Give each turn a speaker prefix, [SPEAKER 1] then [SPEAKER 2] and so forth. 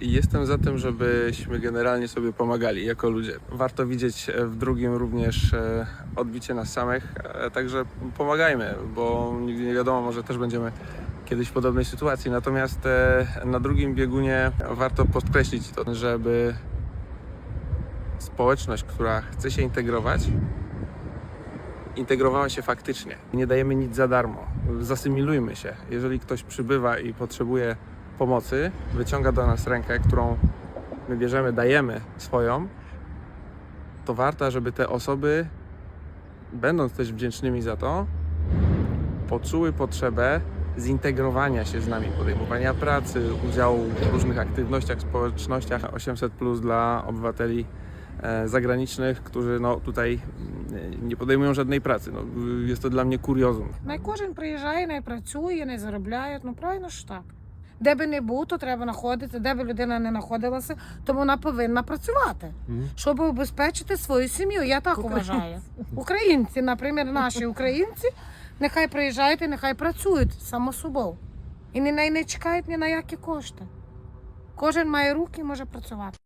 [SPEAKER 1] Jestem za tym, żebyśmy generalnie sobie pomagali jako ludzie. Warto widzieć e, w drugim również e, odbicie nas samych, e, także pomagajmy, bo nigdy nie wiadomo, może też będziemy kiedyś w podobnej sytuacji. Natomiast na drugim biegunie warto podkreślić to, żeby społeczność, która chce się integrować, integrowała się faktycznie. Nie dajemy nic za darmo. Zasymilujmy się. Jeżeli ktoś przybywa i potrzebuje pomocy, wyciąga do nas rękę, którą my bierzemy, dajemy swoją, to warto, żeby te osoby, będąc też wdzięcznymi za to, poczuły potrzebę zintegrowania się z nami, podejmowania pracy, udziału w różnych aktywnościach, społecznościach 800 plus dla obywateli e, zagranicznych, którzy no, tutaj mm, nie podejmują żadnej pracy. No, jest to dla mnie kuriozum.
[SPEAKER 2] Най кожен приїжджає, не працює, не заробляє. Ну правильно ж так. Де би не був, то треба знаходити, де би людина не знаходилася, то вона повинна працювати, щоб обезпечити свою сім'ю. Я так вважаю. Українці, наприклад, наші українці, нехай приїжджають і нехай працюють само собою. І не, не чекають ні на які кошти. Кожен має руки і може працювати.